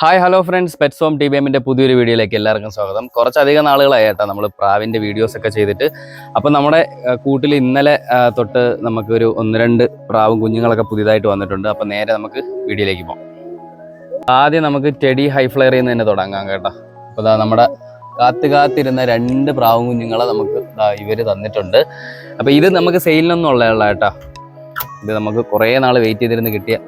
Hi hello friends pets home T B എമ്മിന്റെ പുതിയൊരു വീഡിയോയിലേക്ക് എല്ലാവർക്കും സ്വാഗതം. കുറച്ചധികം നാളുകളായി കേട്ടോ നമ്മൾ പ്രാവിന്റെ വീഡിയോസ് ഒക്കെ ചെയ്തിട്ട്. അപ്പം നമ്മുടെ കൂട്ടിൽ ഇന്നലെ തൊട്ട് നമുക്കൊരു ഒന്ന് രണ്ട് പ്രാവും കുഞ്ഞുങ്ങളൊക്കെ പുതിയതായിട്ട് വന്നിട്ടുണ്ട്. അപ്പം നേരെ നമുക്ക് വീഡിയോയിലേക്ക് പോകാം. ആദ്യം നമുക്ക് ടെഡി ഹൈ ഫ്ലയറിൽ നിന്ന് തന്നെ തുടങ്ങാം കേട്ടോ. അപ്പോൾ ഇതാ നമ്മുടെ കാത്തു കാത്തിരുന്ന രണ്ട് പ്രാവും കുഞ്ഞുങ്ങളെ നമുക്ക് ഇവർ തന്നിട്ടുണ്ട്. അപ്പോൾ ഇത് നമുക്ക് സെയിലിനൊന്നും ഉള്ളതല്ല കേട്ടോ ഇത് നമുക്ക് കുറേ നാൾ വെയിറ്റ് ചെയ്തിരുന്ന് കിട്ടിയ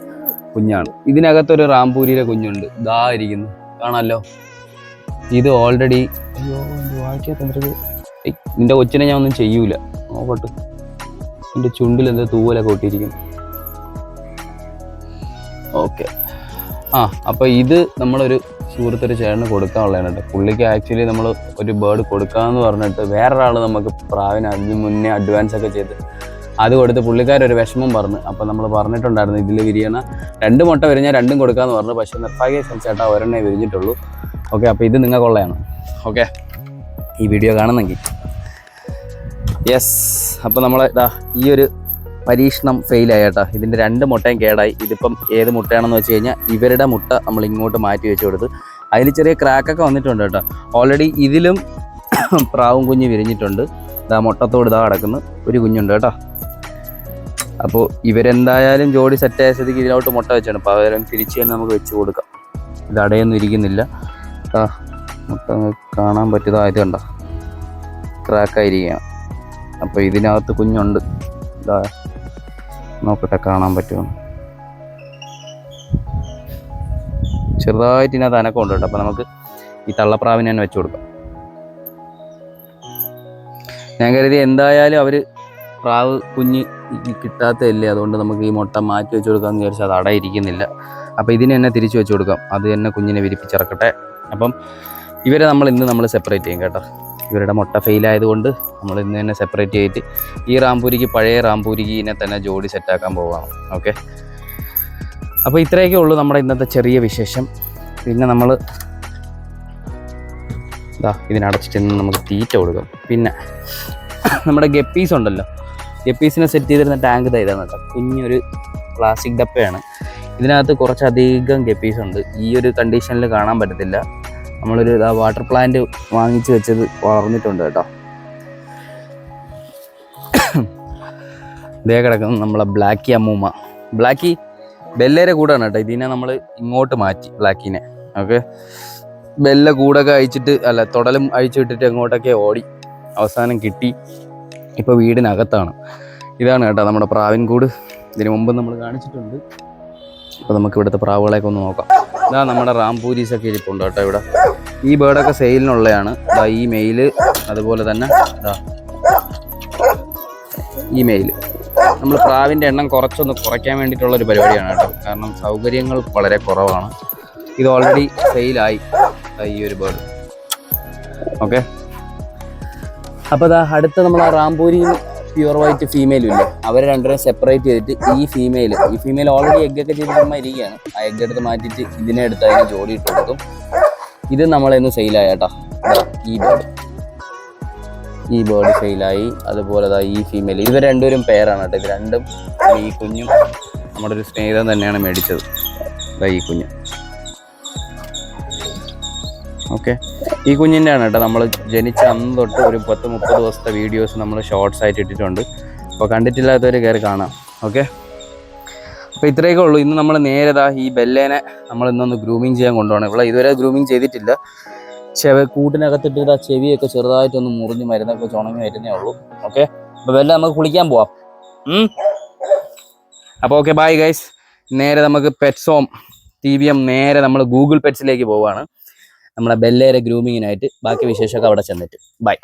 കുഞ്ഞാണ്. ഇതിനകത്തൊരു റാംപൂരിയിലെ കുഞ്ഞുണ്ട്. ഇതാ ഇരിക്കുന്നു. കാണാമല്ലോ ഇത് ഓൾറെഡി അയ്യോ നിന്റെ കൊച്ചിനെ ഞാൻ ഒന്നും ചെയ്യൂല. നോക്കട്ടെ. നിന്റെ ചുണ്ടിൽ എന്താ തൂവലൊക്കെ ഒട്ടിയിരിക്കുന്നു. ഓക്കെ. ആ അപ്പോൾ ഇത് നമ്മളൊരു സുഹൃത്തൊരു ചേട്ടന് കൊടുക്കാനുള്ളതാണ് കേട്ടോ. പുള്ളിക്ക് ആക്ച്വലി നമ്മൾ ഒരു ബേർഡ് കൊടുക്കാന്ന് പറഞ്ഞിട്ട് വേറൊരാൾ നമുക്ക് പ്രാവിന് അതിന് മുന്നേ അഡ്വാൻസ് ഒക്കെ ചെയ്ത് അത് കൊടുത്ത് പുള്ളിക്കാരൊരു വിഷമം പറഞ്ഞു. അപ്പോൾ നമ്മൾ പറഞ്ഞിട്ടുണ്ടായിരുന്നു ഇതിൽ വിരിയണ രണ്ട് മുട്ട വിരിഞ്ഞാൽ രണ്ടും കൊടുക്കാമെന്ന് പറഞ്ഞു. പക്ഷേ നിർഭാഗ്യ ചേട്ടാ ഒരെണ്ണേ വിരിഞ്ഞിട്ടുള്ളൂ. ഓക്കെ അപ്പോൾ ഇത് നിങ്ങൾക്കുള്ളതാണ് ഓക്കെ ഈ വീഡിയോ കാണുന്നെങ്കിൽ യെസ് അപ്പോൾ നമ്മളെ ഇതാ ഈ ഒരു പരീക്ഷണം ഫെയിലായി കേട്ടോ. ഇതിന്റെ രണ്ട് മുട്ടയും കേടായി. ഇതിപ്പം ഏത് മുട്ടയാണെന്ന് വെച്ച് കഴിഞ്ഞാൽ ഇവരുടെ മുട്ട നമ്മൾ ഇങ്ങോട്ട് മാറ്റി വെച്ച് കൊടുത്ത്. അതിൽ ചെറിയ ക്രാക്കൊക്കെ വന്നിട്ടുണ്ട് കേട്ടോ. ഓൾറെഡി ഇതിലും പ്രാവും കുഞ്ഞ് വിരിഞ്ഞിട്ടുണ്ട്. ഇതാ മുട്ടത്തോട് ഇതാ കിടക്കുന്നു. ഒരു കുഞ്ഞുണ്ട് കേട്ടോ. അപ്പോൾ ഇവരെന്തായാലും ജോഡി സെറ്റായ സ്ഥിതിക്ക് ഇതിലോട്ട് മുട്ട വെച്ചാണ്. പകരം തിരിച്ച് തന്നെ നമുക്ക് വെച്ച് കൊടുക്കാം. ഇത് അടയൊന്നും ഇരിക്കുന്നില്ല. ആ മുട്ട കാണാൻ പറ്റിയതായത് കണ്ട? ക്രാക്കായിരിക്കുകയാണ് അപ്പോൾ ഇതിനകത്ത് കുഞ്ഞുണ്ട്. നോക്കട്ടെ കാണാൻ പറ്റുമോ? ചെറുതായിട്ട് ഇതിനകത്ത് അനക്കമുണ്ട് കേട്ടോ. അപ്പോൾ നമുക്ക് ഈ തള്ളപ്രാവിനെ തന്നെ വെച്ച് കൊടുക്കാം. ഞാൻ കരുതി എന്തായാലും അവർ പ്രാവ് കുഞ്ഞ് കിട്ടാത്തതല്ലേ? അതുകൊണ്ട് നമുക്ക് ഈ മുട്ട മാറ്റി വെച്ച് കൊടുക്കാമെന്ന് വിചാരിച്ചാൽ അത് അടയിരിക്കുന്നില്ല. അപ്പോൾ ഇതിനെ തന്നെ തിരിച്ചു വെച്ച് കൊടുക്കാം. അത് തന്നെ കുഞ്ഞിനെ വിരിപ്പിച്ചിറക്കട്ടെ. അപ്പം ഇവരെ നമ്മൾ ഇന്ന് നമ്മൾ സെപ്പറേറ്റ് ചെയ്യും കേട്ടോ. ഇവരുടെ മുട്ട ഫെയിൽ ആയതുകൊണ്ട് നമ്മൾ ഇന്ന് തന്നെ സെപ്പറേറ്റ് ചെയ്തിട്ട് ഈ റാംപൂരിക്ക് പഴയ റാംപൂരിക്കിനെ തന്നെ ജോഡി സെറ്റാക്കാൻ പോവാണ്. ഓക്കെ അപ്പോൾ ഇത്രയൊക്കെ ഉള്ളൂ നമ്മുടെ ഇന്നത്തെ ചെറിയ വിശേഷം. പിന്നെ നമ്മൾ ഇതാ ഇതിനടച്ചിട്ട് നമുക്ക് തീറ്റ കൊടുക്കാം. പിന്നെ നമ്മുടെ ഗപ്പീസ് ഉണ്ടല്ലോ. ഗപ്പീസിനെ സെറ്റ് ചെയ്തിരുന്ന ടാങ്ക് ഇതാ ഇതാണ് കേട്ടോ കുഞ്ഞൊരു പ്ലാസ്റ്റിക് ഡപ്പയാണ്. ഇതിനകത്ത് കുറച്ചധികം ഗപ്പീസ് ഉണ്ട്. ഈ ഒരു കണ്ടീഷനിൽ കാണാൻ പറ്റത്തില്ല. നമ്മളൊരു വാട്ടർ പ്ലാന്റ് വാങ്ങിച്ച് വെച്ചത് വളർന്നിട്ടുണ്ട് കേട്ടോ. ഇതേ കിടക്കുന്നു നമ്മളെ ബ്ലാക്കി അമ്മൂമ്മ. ബ്ലാക്കി ബെല്ലേരെ കൂടാണ് കേട്ടോ. ഇതിനെ നമ്മൾ ഇങ്ങോട്ട് മാറ്റി ബ്ലാക്കിനെ ഓക്കെ? ബെല്ല കൂടൊക്കെ അയച്ചിട്ട് അല്ല തുടലും അഴിച്ചു വിട്ടിട്ട് എങ്ങോട്ടൊക്കെ ഓടി. അവസാനം കിട്ടി. ഇപ്പോൾ വീടിനകത്താണ്. ഇതാണ് കേട്ടോ നമ്മുടെ പ്രാവിൻകൂട്. ഇതിനു മുമ്പ് നമ്മൾ കാണിച്ചിട്ടുണ്ട്. അപ്പോൾ നമുക്ക് ഇവിടുത്തെ പ്രാവുകളെയൊക്കെ ഒന്ന് നോക്കാം. ഇതാ നമ്മുടെ റാംപൂരീസൊക്കെ ഇരിപ്പുണ്ട് കേട്ടോ ഇവിടെ. ഈ ബേർഡൊക്കെ സെയിലിനുള്ളതാണ് ഇതാ ഈ മെയിൽ അതുപോലെ തന്നെ ഇതാ ഈ മെയിൽ നമ്മൾ പ്രാവിന്റെ എണ്ണം കുറച്ചൊന്ന് കുറയ്ക്കാൻ വേണ്ടിയിട്ടുള്ള ഒരു പരിപാടിയാണ് കേട്ടോ. കാരണം സൗകര്യങ്ങൾ വളരെ കുറവാണ്. ഇത് ഓൾറെഡി സെയിലായി. ഈ ഒരു ബേർഡ്. ഓക്കെ? അപ്പോൾ അതാ അടുത്ത നമ്മൾ ആ റാംപൂരിയും പ്യുവർ വൈറ്റ് ഫീമെയിലും ഇല്ലേ? അവരെ രണ്ടുപേരും സെപ്പറേറ്റ് ചെയ്തിട്ട് ഈ ഫീമെയിൽ ഈ ഫീമെയിൽ ഓൾറെഡി എഗ് ഒക്കെ ചെയ്ത് ചുമ്മാ ഇരിക്കുകയാണ്. ആ എഗ് എടുത്ത് മാറ്റിയിട്ട് ഇതിനെ എടുത്ത് അതിന് ജോഡി ഇട്ട് കൊടുക്കും. ഇത് നമ്മളെന്ന് സെയിലായ ഈ ബേർഡ് ഈ ബേർഡ് സെയിലായി അതുപോലെ ദാ ഈ ഫീമെയിൽ ഇവർ രണ്ടുപേരും പേരാണ് കേട്ടോ. ഇത് രണ്ടും ഈ കുഞ്ഞും നമ്മുടെ ഒരു സ്നേഹിതം തന്നെയാണ് മേടിച്ചത്. ഈ കുഞ്ഞ്. ഓക്കെ ഈ കുഞ്ഞിന്റെ ആണ് കേട്ടോ നമ്മൾ ജനിച്ച അന്ന് തൊട്ട് ഒരു പത്ത് മുപ്പത് ദിവസത്തെ വീഡിയോസ് നമ്മൾ ഷോർട്സ് ആയിട്ട് ഇട്ടിട്ടുണ്ട്. അപ്പോൾ കണ്ടിട്ടില്ലാത്തവർ കയറി കാണാം. ഓക്കെ അപ്പോൾ ഇത്രയൊക്കെ ഉള്ളൂ. ഇന്ന് നമ്മൾ നേരതാ ഈ ബെല്ലേനെ നമ്മൾ ഇന്നൊന്ന് ഗ്രൂമിങ് ചെയ്യാൻ കൊണ്ടുപോകണം. ഇവിടെ ഇതുവരെ ഗ്രൂമിങ് ചെയ്തിട്ടില്ല. ചെവ കൂട്ടിനകത്തിട്ട് ഇതാ ചെവിയൊക്കെ ചെറുതായിട്ടൊന്ന് മുറിഞ്ഞ് മരുന്നൊക്കെ ചുണങ്ങി വരുന്നേ ഉള്ളൂ. ഓക്കെ അപ്പോൾ ബെല്ല നമുക്ക് കുളിക്കാൻ പോവാം. അപ്പോൾ ഓക്കെ ബൈ ഗൈസ് നേരെ നമുക്ക് പെറ്റ്സോം ടി വി എം നേരെ നമ്മൾ ഗൂഗിൾ പെറ്റ്സിലേക്ക് പോവുകയാണ് നമ്മുടെ ബെല്ലേരെ ഗ്രൂമിങ്ങിനായിട്ട് ബാക്കി വിശേഷമൊക്കെ അവിടെ ചെന്നിട്ട്. ബൈ.